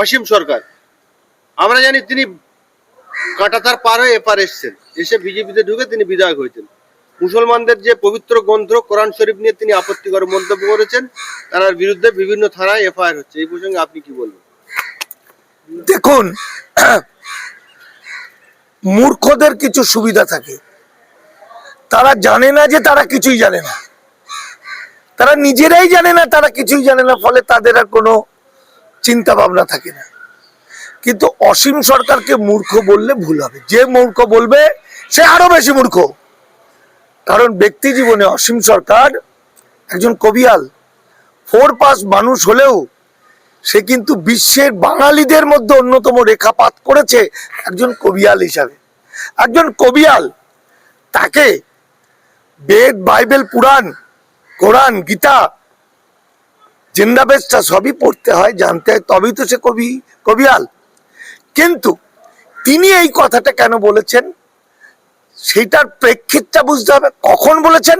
অসীম সরকার। আমরা জানি তিনি কাটাতার পার হয়ে এপার এসছেন। এসে বিজেপিতে ঢুকে তিনি বিধায়ক হয়েছেন। মুসলমানদের যে পবিত্র গ্রন্থ, কোরআন শরীফ নিয়ে তিনি আপত্তিকর মন্তব্য করেছেন, তার বিরুদ্ধে বিভিন্ন থানায় এফআইআর হচ্ছে। এই প্রসঙ্গে আপনি কি বলবেন? দেখুন, মূর্খদের কিছু সুবিধা থাকে। তারা জানে না যে তারা কিছুই জানে না। তারা নিজেরাই জানে না, তারা কিছুই জানে না। ফলে তাদের আর কোনো চিন্তা ভাবনা থাকে না। কিন্তু অসীম সরকারকে মূর্খ বললে ভুল হবে। যে মূর্খ বলবে, সে আরও বেশি মূর্খ। কারণ ব্যক্তি জীবনে অসীম সরকার একজন কবিয়াল ফোর পাস মানুষ হলেও সে কিন্তু বিশ্বের বাঙালিদের মধ্যে অন্যতম রেখাপাত করেছে একজন কবিয়াল হিসাবে। একজন কবিয়াল, তাকে বেদ, বাইবেল, পুরাণ, কোরআন, গীতা জিন্দাবেশটা সবই পড়তে হয়, জানতে হয়, তবেই তো সে কবি, কবিয়াল। কিন্তু তিনি এই কথাটা কেন বলেছেন? সেটার প্রেক্ষিতটা বুঝতে হবে, কখন বলেছেন?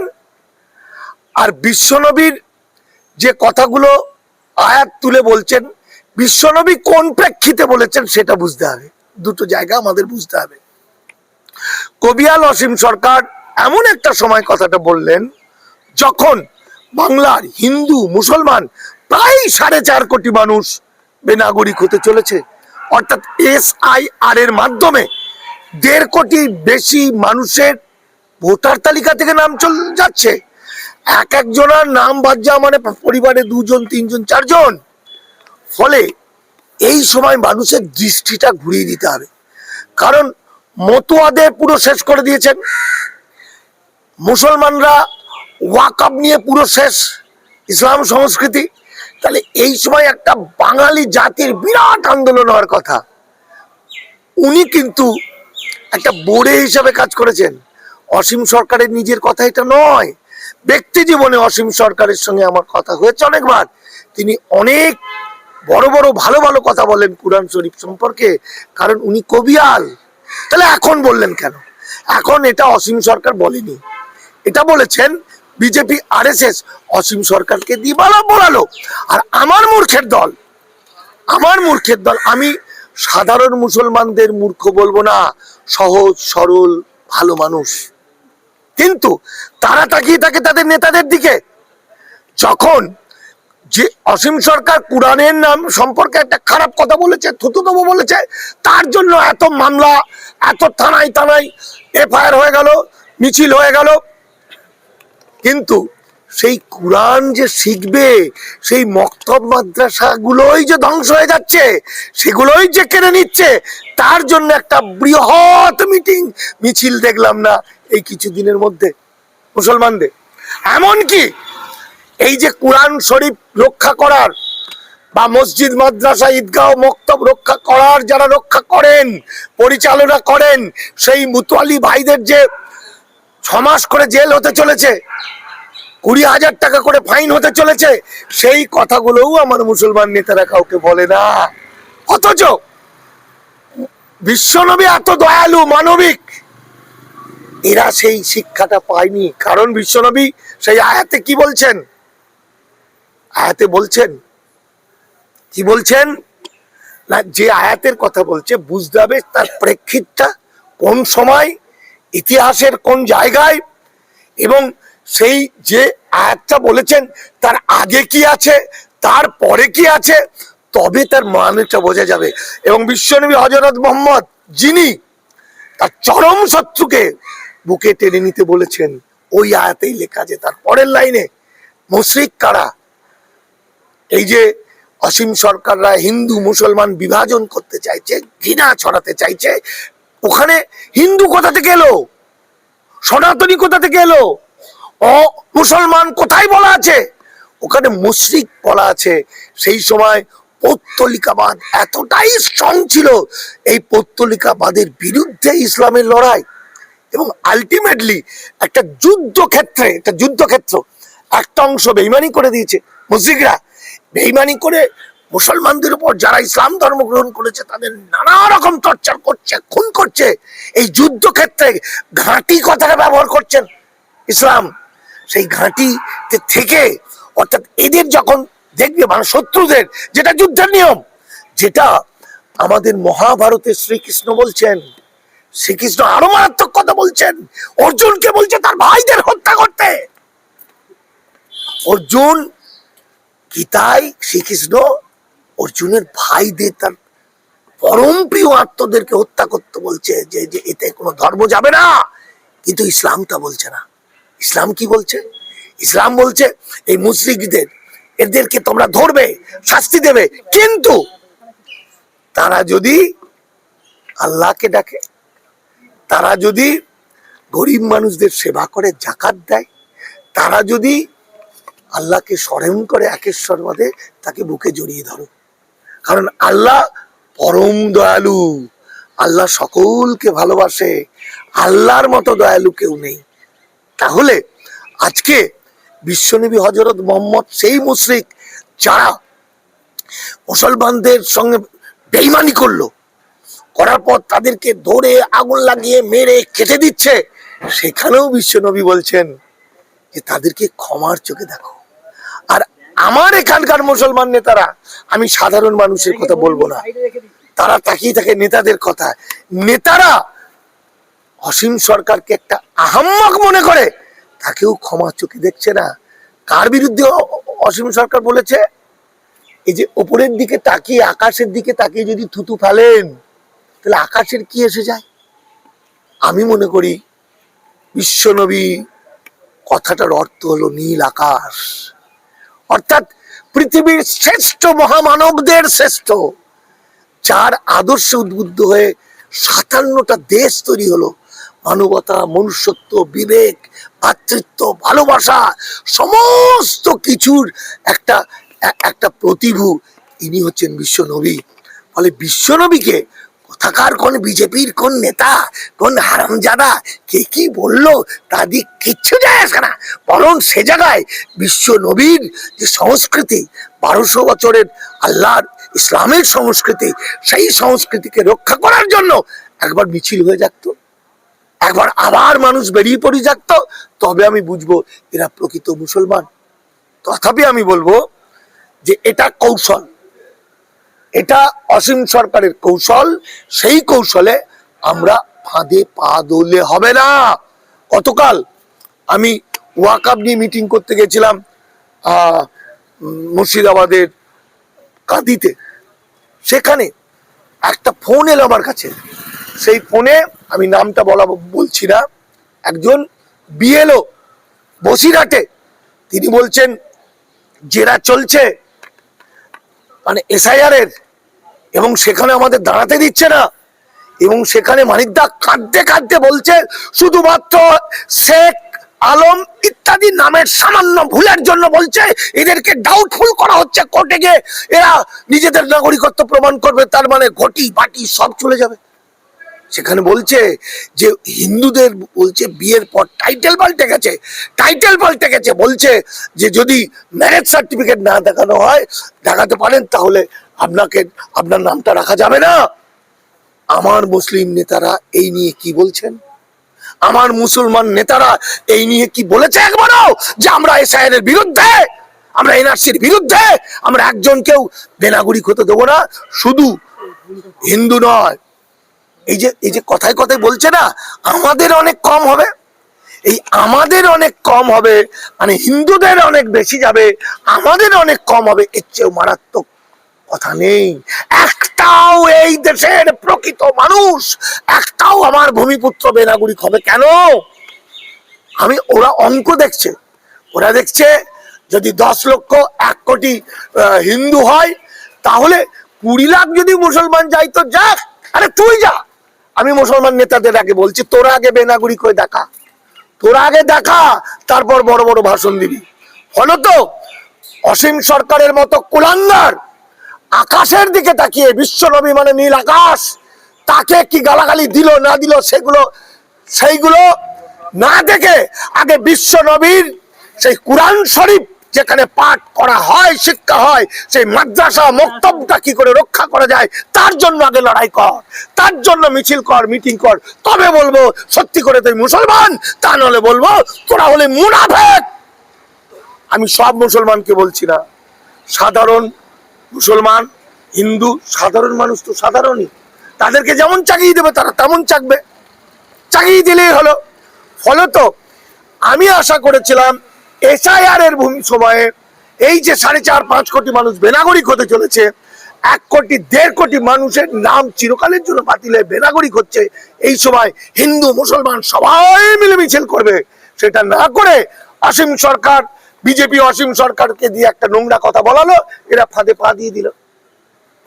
আর বিশ্বনবীর যে কথাগুলো আয়াত তুলে বলছেন, বিশ্বনবী কোন প্রেক্ষিতে বলেছেন সেটা বুঝতে হবে। দুটো জায়গা আমাদের বুঝতে হবে। কবিয়াল অসীম সরকার এমন একটা সময় কথাটা বললেন, যখন বাংলার হিন্দু, মুসলমান প্রায় সাড়ে চার কোটি মানুষ বেনাগরিক হতে চলেছে। অর্থাৎ এস আই এর মাধ্যমে দেড় কোটি বেশি মানুষের ভোটার তালিকা থেকে নাম চল যাচ্ছে। এক একজনের নাম বাদ যাওয়া মানে পরিবারে দুজন, তিনজন, চারজন। ফলে এই সময় মানুষের দৃষ্টিটা ঘুরিয়ে দিতে হবে। কারণ মতুয়াদের পুরো শেষ করে দিয়েছেন। মুসলমানরা ওয়াকআপ নিয়ে পুরো শেষ ইসলাম সংস্কৃতি। তাহলে এই সময় একটা বাঙালি জাতির বিরাট আন্দোলন হওয়ার কথা। উনি কিন্তু একটা বোর্ডে হিসাবে কাজ করেছেন। অসীম সরকারের নিজের কথা এটা নয়। ব্যক্তি জীবনে অসীম সরকারের সঙ্গে আমার কথা হয়েছে অনেকবার। তিনি অনেক বড় বড় ভালো ভালো কথা বলেন কুরআন শরীফ সম্পর্কে, কারণ উনি কবিয়াল তাহলে এখন বললেন কেন? এখন এটা অসীম সরকার বলেনি। এটা বলেছেন বিজেপি, আরএসএস, অসীম সরকারকে দিয়ে বলা বলালো আর আমার মূর্খের দল, আমার মূর্খের দল, আমি সাধারণ মুসলমানদের মূর্খ বলব না, সহজ, সরল, ভালো মানুষ। কিন্তু তারা তাকিয়ে থাকে তাদের নেতাদের দিকে। যখন যে অসীম সরকার কোরআনের নাম সম্পর্কে একটা খারাপ কথা বলেছে, থুতুতম বলেছে, তার জন্য এত মামলা, এত থানায় থানায় এফআইআর হয়ে গেল, মিছিল হয়ে গেল কিন্তু সেই কোরআন যে শিখবে, সেই মক্তব মাদ্রাসাগুলোই যে ধ্বংস হয়ে যাচ্ছে, সেগুলোই যে কেড়ে নিচ্ছে, তার জন্য একটা বৃহৎ মিটিং, মিছিল দেখলাম না এই কিছু দিনের মধ্যে, মুসলমানদের। এমনকি এই যে কোরআন শরীফ রক্ষা করার বা মসজিদ, মাদ্রাসা ঈদগাহ মক্তব রক্ষা করার যারা রক্ষা করেন, পরিচালনা করেন, সেই মুতোয়ালি ভাইদের যে ছমাস করে জেল হতে চলেছে, কুড়ি হাজার টাকা করে ফাইন হতে চলেছে, সেই কথাগুলোও আমার মুসলমান নেতারা কাউকে বলে না। অথচ বিশ্বনবী এত দয়ালু, মানবিক, এরা সেই শিক্ষাটা পায়নি। কারণ বিশ্বনবী সেই আয়াতে কি বলছেন? আয়াতে বলছেন, কি বলছেন? না, যে আয়াতের কথা বলছে, বুঝতে হবে তার প্রেক্ষিতটা কোন সময় ইতিহাসের কোন জায়গায় এবং সেই যে আয়াতটা বলেছেন, তার আগে কি আছে, তার পরে কি আছে তবে তার মানেটা বোঝা যাবে। এবং বিশ্বনবী হজরত মোহাম্মদ, যিনি তার চরম শত্রুকে বুকে টেনে নিতে বলেছেন, ওই আয়াতেই লেখা আছে। তার পরের লাইনে, মুশরিক কারা? এই যে অসীম সরকাররা হিন্দু মুসলমান বিভাজন করতে চাইছে, ঘৃণা ছড়াতে চাইছে ওখানে হিন্দু কোথা থেকে এলো? সনাতনী কোথা থেকে এলো? ও মুসলমান কোথায় বলা আছে? ওখানে মুশরিক বলা আছে। সেই সময় পৌত্তলিকাবাদ এতটাই স্ট্রং ছিল, এই পৌত্তলিকাবাদের বিরুদ্ধে ইসলামের লড়াই এবং আলটিমেটলি একটা যুদ্ধক্ষেত্রে, একটা যুদ্ধক্ষেত্র, একটা অংশ বেইমানি করে দিয়েছে মুসিকরা বেইমানি করে মুসলমানদের উপর যারা ইসলাম ধর্ম গ্রহণ করেছে, তাদের নানা রকম টর্চার করছে, খুন করছে। এই যুদ্ধক্ষেত্রে ঘাঁটি কথাটা ব্যবহার করছেন ইসলাম। সেই ঘাঁটি থেকে, অর্থাৎ এদের যখন দেখবে মানে শত্রুদের, যেটা যুদ্ধের নিয়ম, যেটা আমাদের মহাভারতে শ্রীকৃষ্ণ বলছেন, শ্রীকৃষ্ণ আরও মারাত্মক কথা বলছেন, অর্জুনকে বলছে তার ভাইদের হত্যা করতে। অর্জুন গীতায় শ্রীকৃষ্ণ অর্জুনের ভাইদের তার পরম প্রিয় আত্মদেরকে হত্যা করতে বলছে যে যে এতে কোনো ধর্ম যাবে না। কিন্তু ইসলামটা বলছে না। ইসলাম কি বলছে? ইসলাম বলছে, এই মুসলিকদের এদেরকে তোমরা ধরবে, শাস্তি দেবে। কিন্তু তারা যদি আল্লাহকে ডাকে, তারা যদি গরিব মানুষদের সেবা করে, জাকাত দেয়, তারা যদি আল্লাহকে স্মরণ করে একেশ্বর বাদে তাকে বুকে জড়িয়ে ধরো। কারণ আল্লাহ পরম দয়ালু। আল্লাহ সকলকে ভালোবাসে। আল্লাহর মতো দয়ালু কেউ নেই। তাহলে আজকে বিশ্বনবী হজরত মোহাম্মদ সেই মুশরিক যারা মুসলমানদের সঙ্গে বেইমানি করল, করার পর তাদেরকে ধরে আগুন লাগিয়ে মেরে কেটে দিচ্ছে, সেখানেও বিশ্বনবী বলছেন যে তাদেরকে ক্ষমার চোখে দেখো। আর আমার এখানকার মুসলমান নেতারা আমি সাধারণ মানুষের কথা বলব না। তারা তাকিয়ে থাকে নেতাদের কথা। নেতারা অসীম সরকারকে একটা আহাম্মক মনে করে তাকেও ক্ষমা চোখে দেখছে না। কার বিরুদ্ধে অসীম সরকার বলেছে? এই যে ওপরের দিকে তাকিয়ে আকাশের দিকে তাকিয়ে যদি থুতু ফেলেন তাহলে আকাশের কি এসে যায়? আমি মনে করি বিশ্বনবী কথাটার অর্থ হলো নীল আকাশ। অর্থাৎ পৃথিবীর শ্রেষ্ঠ মহামানবদের শ্রেষ্ঠ, যার আদর্শে উদ্বুদ্ধ হয়ে সাতান্নটা দেশ তৈরি হলো। মানবতা, মনুষ্যত্ব, বিবেক, ভাতৃত্ব, ভালোবাসা, সমস্ত কিছুর একটা একটা প্রতিভু। ইনি হচ্ছেন বিশ্বনবী। ফলে বিশ্বনবীকে কোথাকার কোন বিজেপির কোন নেতা, কোন হারামজাদা, কে কি বলল তা দিয়ে কিচ্ছু যায় আসে না। বরং সে জায়গায় বিশ্ব নবীর যে সংস্কৃতি, বারোশো বছরের আল্লাহর ইসলামের সংস্কৃতি, সেই সংস্কৃতিকে রক্ষা করার জন্য একবার মিছিল হয়ে যাকতো। একবার আবার মানুষ বেরিয়ে পড়ে যাকতো। তবে আমি বুঝব এরা প্রকৃত মুসলমান। তথাপি আমি বলব যে এটা কৌশল। এটা অসীম সরকারের কৌশল, সেই কৌশলে আমরা ফাঁদে পা দৌলে হবে না। গতকাল আমি ওয়াকাব নিয়ে মিটিং করতে গেছিলাম মুর্শিদাবাদের কাঁদিতে। সেখানে একটা ফোন এলো আমার কাছে। সেই ফোনে আমি নামটা বলা বলছি না, একজন বিএলও বসিরহাটে, তিনি বলছেন, জেরা চলছে। মানে এসআইআর এর। এবং সেখানে আমাদের দাঁড়াতে দিচ্ছে না। এবং সেখানে মানিকদা কাঁদতে কাঁদতে বলছে, শুধুমাত্র শেখ আলম ইত্যাদি নামের সামান্য ভুলের জন্য বলছে, এদেরকে ডাউটফুল করা হচ্ছে কোর্টে গিয়ে। এরা নিজেদের নাগরিকত্ব প্রমাণ করবে, তার মানে ঘটি বাটি সব চলে যাবে। সেখানে বলছে যে হিন্দুদের বলছে বিয়ের পর টাইটেল পাল্টে গেছে টাইটেল পাল্টে গেছে বলছে যে যদি ম্যারেজ সার্টিফিকেট না দেখানো হয়, দেখাতে পারেন তাহলে আপনাকে, আপনার নামটা রাখা যাবে না। আমার মুসলিম নেতারা এই নিয়ে কি বলছেন? আমার মুসলমান নেতারা এই নিয়ে কি বলেছে একবারও যে আমরা এসআইএর এর বিরুদ্ধে, আমরা এনআরসির বিরুদ্ধে, আমরা একজনকেও বেনাগরিক হতে দেবো না? শুধু হিন্দু নয় এই যে এই যে কথায় কথায় বলছে না, আমাদের অনেক কম হবে। এই আমাদের অনেক কম হবে মানে হিন্দুদের অনেক বেশি যাবে, আমাদের অনেক কম হবে, এর চেয়েও মারাত্মক কথা নেই। একটাও এই দেশের প্রকৃত মানুষ, একটাও আমার ভূমিপুত্র বেনাগরিক হবে কেন? আমি, ওরা অঙ্ক দেখছে। ওরা দেখছে, যদি দশ লক্ষ এক কোটি হিন্দু হয়, তাহলে কুড়ি লাখ যদি মুসলমান যাই, তো যাক, আরে তুই যা। আমি মুসলমান নেতাদের আগে বলছি, তোরা আগে বেনাগরিক হয়ে দেখা। তোরা আগে দেখা, তারপর বড় বড় ভাষণ দিবি। ফলত অসীম সরকারের মতো কুলাঙ্গার আকাশের দিকে তাকিয়ে বিশ্বনবী মানে নীল আকাশ, তাকে কি গালাগালি দিল, না দিল, সেগুলো, সেইগুলো না দেখে আগে বিশ্ব নবীর সেই কোরআন শরীফ যেখানে পাঠ করা হয়, শিক্ষা হয়, সেই মাদ্রাসা মক্তবটা কি করে রক্ষা করা যায়? তার জন্য আগে লড়াই কর, তার জন্য মিছিল কর, মিটিং কর। তবে বলব, সত্যি করে তুই মুসলমান, তা নাহলে বলব, তোরা হলে মুনাফেক। আমি সব মুসলমানকে বলছি না। সাধারণ মুসলমান, হিন্দু, সাধারণ মানুষ তো সাধারণই। তাদেরকে যেমন চাকিয়ে দেবে, তারা তেমন চাকবে চাকিয়ে দিলেই হলো। ফলত আমি আশা করেছিলাম এসআইআর এর ভূমি সময়ে এই যে সাড়ে চার, পাঁচ কোটি মানুষ বেনাগরিক হতে চলেছে, এক কোটি, দেড় কোটি মানুষের নাম চিরকালের জন্য বাতিলে বেনাগরিক হচ্ছে, এই সময় হিন্দু, মুসলমান সবাই মিলে মিছিল করবে। সেটা না করে অসীম সরকার, বিজেপি অসীম সরকারকে দিয়ে একটা নোংরা কথা বলালো, এরা ফাঁদে পা দিয়ে দিল।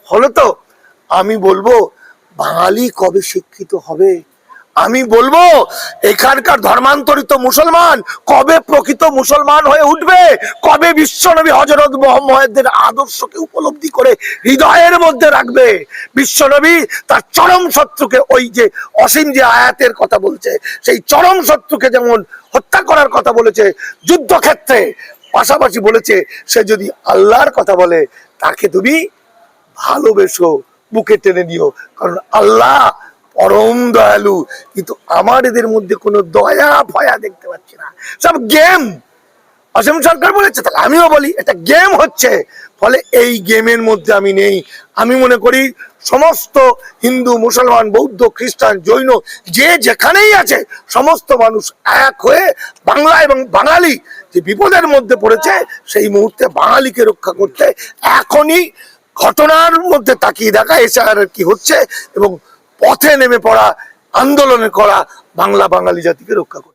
হলো তো, আমি বলব, বাঙালি কবে শিক্ষিত হবে? আমি বলব, এখানকার ধর্মান্তরিত মুসলমান কবে প্রকৃত মুসলমান হয়ে উঠবে? কবে বিশ্বনবী হজরত মোহাম্মদের আদর্শকে উপলব্ধি করে হৃদয়ের মধ্যে রাখবে? বিশ্বনবী তার চরম শত্রুকে ওই যে অসীম যে আয়াতের কথা বলছে, সেই চরম শত্রুকে যেমন হত্যা করার কথা বলেছে, যুদ্ধক্ষেত্রে পাশাপাশি বলেছে, সে যদি আল্লাহর কথা বলে, তাকে তুমি ভালোবেসো, বুকে টেনে নিও। কারণ আল্লাহ পরম দয়ালু। কিন্তু আমার এদের মধ্যে কোনো দয়া ভয়া দেখতে পাচ্ছি না। সব গেম। অসীম সরকার বলেছে, তাহলে আমিও বলি, এটা গেম হচ্ছে। ফলে এই গেমের মধ্যে আমি নেই। আমি মনে করি সমস্ত হিন্দু, মুসলমান, বৌদ্ধ, খ্রিস্টান, জৈন, যে যেখানেই আছে, সমস্ত মানুষ এক হয়ে বাংলা এবং বাঙালি যে বিপদের মধ্যে পড়েছে, সেই মুহূর্তে বাঙালিকে রক্ষা করতে এখনই ঘটনার মধ্যে তাকিয়ে দেখা এসে আর কি হচ্ছে এবং পথে নেমে পড়া আন্দোলনে করা বাংলা বাঙালি জাতিকে রক্ষা করতে